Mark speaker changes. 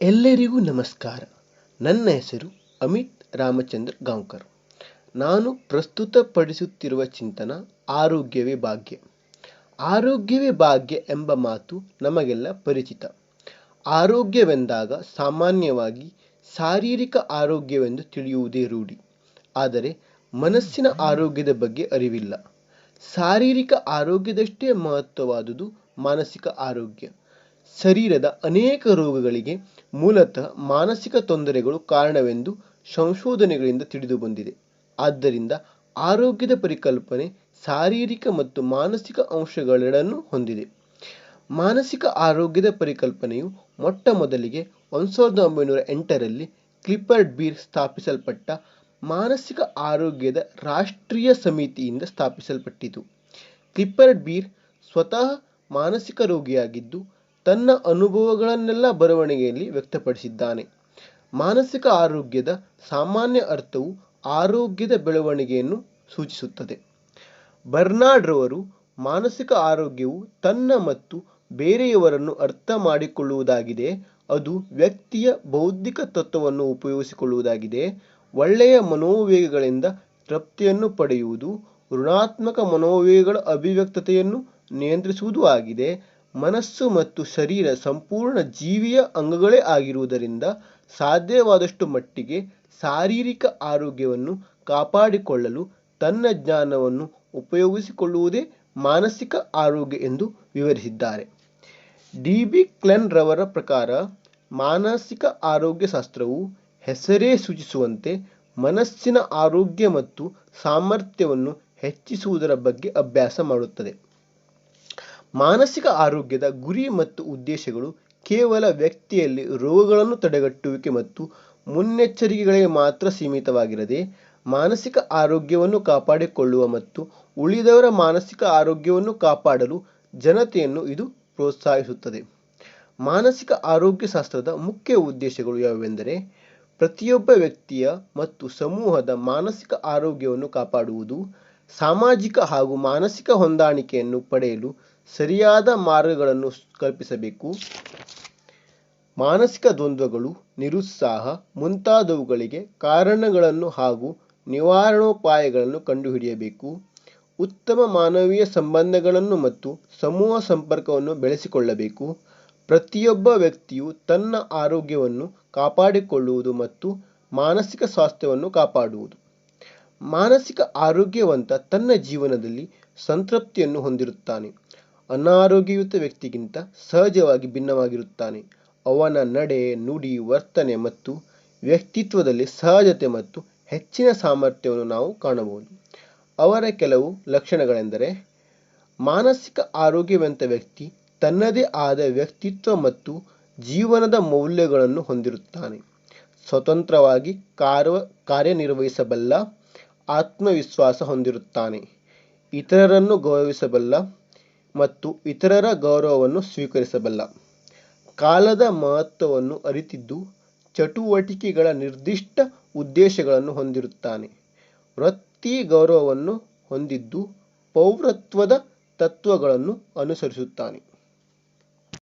Speaker 1: ಎಲ್ಲರಿಗೂ ನಮಸ್ಕಾರ. ನನ್ನ ಹೆಸರು ಅಮಿತ್ ರಾಮಚಂದ್ರ ಗಾಂವ್ಕರ್. ನಾನು ಪ್ರಸ್ತುತಪಡಿಸುತ್ತಿರುವ ಚಿಂತನ ಆರೋಗ್ಯವೇ ಭಾಗ್ಯ. ಆರೋಗ್ಯವೇ ಭಾಗ್ಯ ಎಂಬ ಮಾತು ನಮಗೆಲ್ಲ ಪರಿಚಿತ. ಆರೋಗ್ಯವೆಂದಾಗ ಸಾಮಾನ್ಯವಾಗಿ ಶಾರೀರಿಕ ಆರೋಗ್ಯವೆಂದು ತಿಳಿಯುವುದೇ ರೂಢಿ. ಆದರೆ ಮನಸ್ಸಿನ ಆರೋಗ್ಯದ ಬಗ್ಗೆ ಅರಿವಿಲ್ಲ. ಶಾರೀರಿಕ ಆರೋಗ್ಯದಷ್ಟೇ ಮಹತ್ವವಾದುದು ಮಾನಸಿಕ ಆರೋಗ್ಯ. ಶರೀರದ ಅನೇಕ ರೋಗಗಳಿಗೆ ಮೂಲತಃ ಮಾನಸಿಕ ತೊಂದರೆಗಳು ಕಾರಣವೆಂದು ಸಂಶೋಧನೆಗಳಿಂದ ತಿಳಿದುಬಂದಿದೆ ಆದ್ದರಿಂದ ಆರೋಗ್ಯದ ಪರಿಕಲ್ಪನೆ ಶಾರೀರಿಕ ಮತ್ತು ಮಾನಸಿಕ ಅಂಶಗಳೆರಡನ್ನು ಹೊಂದಿದೆ. ಮಾನಸಿಕ ಆರೋಗ್ಯದ ಪರಿಕಲ್ಪನೆಯು ಮೊಟ್ಟ ಮೊದಲಿಗೆ ಒಂದು ಸಾವಿರದ ಒಂಬೈನೂರ ಎಂಟರಲ್ಲಿ ಕ್ಲಿಪರ್ಡ್ ಬೀರ್ ಸ್ಥಾಪಿಸಲ್ಪಟ್ಟ ಮಾನಸಿಕ ಆರೋಗ್ಯದ ರಾಷ್ಟ್ರೀಯ ಸಮಿತಿಯಿಂದ ಸ್ಥಾಪಿಸಲ್ಪಟ್ಟಿತು. ಕ್ಲಿಪರ್ಡ್ ಬೀರ್ ಸ್ವತಃ ಮಾನಸಿಕ ರೋಗಿಯಾಗಿದ್ದು ತನ್ನ ಅನುಭವಗಳನ್ನೆಲ್ಲ ಬರವಣಿಗೆಯಲ್ಲಿ ವ್ಯಕ್ತಪಡಿಸಿದ್ದಾನೆ. ಮಾನಸಿಕ ಆರೋಗ್ಯದ ಸಾಮಾನ್ಯ ಅರ್ಥವು ಆರೋಗ್ಯದ ಬೆಳವಣಿಗೆಯನ್ನು ಸೂಚಿಸುತ್ತದೆ. ಬರ್ನಾರ್ಡ್ ರವರು ಮಾನಸಿಕ ಆರೋಗ್ಯವು ತನ್ನ ಮತ್ತು ಬೇರೆಯವರನ್ನು ಅರ್ಥ ಮಾಡಿಕೊಳ್ಳುವುದಾಗಿದೆ, ಅದು ವ್ಯಕ್ತಿಯ ಬೌದ್ಧಿಕ ತತ್ವವನ್ನು ಉಪಯೋಗಿಸಿಕೊಳ್ಳುವುದಾಗಿದೆ, ಒಳ್ಳೆಯ ಮನೋವೇಗಗಳಿಂದ ತೃಪ್ತಿಯನ್ನು ಪಡೆಯುವುದು, ಋಣಾತ್ಮಕ ಮನೋವೇಗಗಳ ಅಭಿವ್ಯಕ್ತತೆಯನ್ನು ನಿಯಂತ್ರಿಸುವುದೂ ಆಗಿದೆ ಮನಸ್ಸು ಮತ್ತು ಶರೀರ ಸಂಪೂರ್ಣ ಜೀವಿಯ ಅಂಗಗಳೇ ಆಗಿರುವುದರಿಂದ ಸಾಧ್ಯವಾದಷ್ಟು ಮಟ್ಟಿಗೆ ಶಾರೀರಿಕ ಆರೋಗ್ಯವನ್ನು ಕಾಪಾಡಿಕೊಳ್ಳಲು ತನ್ನ ಜ್ಞಾನವನ್ನು ಉಪಯೋಗಿಸಿಕೊಳ್ಳುವುದೇ ಮಾನಸಿಕ ಆರೋಗ್ಯ ಎಂದು ವಿವರಿಸಿದ್ದಾರೆ. ಡಿ. ಬಿ. ಕ್ಲೆನ್ ರವರ ಪ್ರಕಾರ ಮಾನಸಿಕ ಆರೋಗ್ಯ ಶಾಸ್ತ್ರವು ಹೆಸರೇ ಸೂಚಿಸುವಂತೆ ಮನಸ್ಸಿನ ಆರೋಗ್ಯ ಮತ್ತು ಸಾಮರ್ಥ್ಯವನ್ನು ಹೆಚ್ಚಿಸುವುದರ ಬಗ್ಗೆ ಅಭ್ಯಾಸ ಮಾಡುತ್ತದೆ. ಮಾನಸಿಕ ಆರೋಗ್ಯದ ಗುರಿ ಮತ್ತು ಉದ್ದೇಶಗಳು ಕೇವಲ ವ್ಯಕ್ತಿಯಲ್ಲಿ ರೋಗಗಳನ್ನು ತಡೆಗಟ್ಟುವಿಕೆ ಮತ್ತು ಮುನ್ನೆಚ್ಚರಿಕೆಗಳಿಗೆ ಮಾತ್ರ ಸೀಮಿತವಾಗಿರದೆ, ಮಾನಸಿಕ ಆರೋಗ್ಯವನ್ನು ಕಾಪಾಡಿಕೊಳ್ಳುವ ಮತ್ತು ಉಳಿದವರ ಮಾನಸಿಕ ಆರೋಗ್ಯವನ್ನು ಕಾಪಾಡಲು ಜನತೆಯನ್ನು ಇದು ಪ್ರೋತ್ಸಾಹಿಸುತ್ತದೆ. ಮಾನಸಿಕ ಆರೋಗ್ಯಶಾಸ್ತ್ರದ ಮುಖ್ಯ ಉದ್ದೇಶಗಳು ಯಾವುವೆಂದರೆ, ಪ್ರತಿಯೊಬ್ಬ ವ್ಯಕ್ತಿಯ ಮತ್ತು ಸಮೂಹದ ಮಾನಸಿಕ ಆರೋಗ್ಯವನ್ನು ಕಾಪಾಡುವುದು ಸಾಮಾಜಿಕ ಹಾಗೂ ಮಾನಸಿಕ ಹೊಂದಾಣಿಕೆಯನ್ನು ಪಡೆಯಲು ಸರಿಯಾದ ಮಾರ್ಗಗಳನ್ನು ಕಲ್ಪಿಸಬೇಕು. ಮಾನಸಿಕ ದ್ವಂದ್ವಗಳು, ನಿರುತ್ಸಾಹ ಮುಂತಾದವುಗಳಿಗೆ ಕಾರಣಗಳನ್ನು ಹಾಗೂ ನಿವಾರಣೋಪಾಯಗಳನ್ನು ಕಂಡುಹಿಡಿಯಬೇಕು. ಉತ್ತಮ ಮಾನವೀಯ ಸಂಬಂಧಗಳನ್ನು ಮತ್ತು ಸಮೂಹ ಸಂಪರ್ಕವನ್ನು ಬೆಳೆಸಿಕೊಳ್ಳಬೇಕು. ಪ್ರತಿಯೊಬ್ಬ ವ್ಯಕ್ತಿಯು ತನ್ನ ಆರೋಗ್ಯವನ್ನು ಕಾಪಾಡಿಕೊಳ್ಳುವುದು ಮತ್ತು ಮಾನಸಿಕ ಸ್ವಾಸ್ಥ್ಯವನ್ನು ಕಾಪಾಡುವುದು. ಮಾನಸಿಕ ಆರೋಗ್ಯವಂತ ತನ್ನ ಜೀವನದಲ್ಲಿ ಸಂತೃಪ್ತಿಯನ್ನು ಹೊಂದಿರುತ್ತಾನೆ. ಅನಾರೋಗ್ಯಯುತ ವ್ಯಕ್ತಿಗಿಂತ ಸಹಜವಾಗಿ ಭಿನ್ನವಾಗಿರುತ್ತಾನೆ. ಅವನ ನಡೆ, ನುಡಿ, ವರ್ತನೆ ಮತ್ತು ವ್ಯಕ್ತಿತ್ವದಲ್ಲಿ ಸಹಜತೆ ಮತ್ತು ಹೆಚ್ಚಿನ ಸಾಮರ್ಥ್ಯವನ್ನು ನಾವು ಕಾಣಬಹುದು. ಅವರ ಕೆಲವು ಲಕ್ಷಣಗಳೆಂದರೆ, ಮಾನಸಿಕ ಆರೋಗ್ಯವಂತ ವ್ಯಕ್ತಿ ತನ್ನದೇ ಆದ ವ್ಯಕ್ತಿತ್ವ ಮತ್ತು ಜೀವನದ ಮೌಲ್ಯಗಳನ್ನು ಹೊಂದಿರುತ್ತಾನೆ. ಸ್ವತಂತ್ರವಾಗಿ ಕಾರ್ಯ ಕಾರ್ಯನಿರ್ವಹಿಸಬಲ್ಲ ಆತ್ಮವಿಶ್ವಾಸ ಹೊಂದಿರುತ್ತಾನೆ. ಇತರರನ್ನು ಗೌರವಿಸಬಲ್ಲ ಮತ್ತು ಇತರರ ಗೌರವವನ್ನು ಸ್ವೀಕರಿಸಬಲ್ಲ. ಕಾಲದ ಮಹತ್ವವನ್ನು ಅರಿತಿದ್ದು ಚಟುವಟಿಕೆಗಳ ನಿರ್ದಿಷ್ಟ ಉದ್ದೇಶಗಳನ್ನು ಹೊಂದಿರುತ್ತಾನೆ. ವೃತ್ತಿ ಗೌರವವನ್ನು ಹೊಂದಿದ್ದು ಪೌರತ್ವದ ತತ್ವಗಳನ್ನು ಅನುಸರಿಸುತ್ತಾನೆ.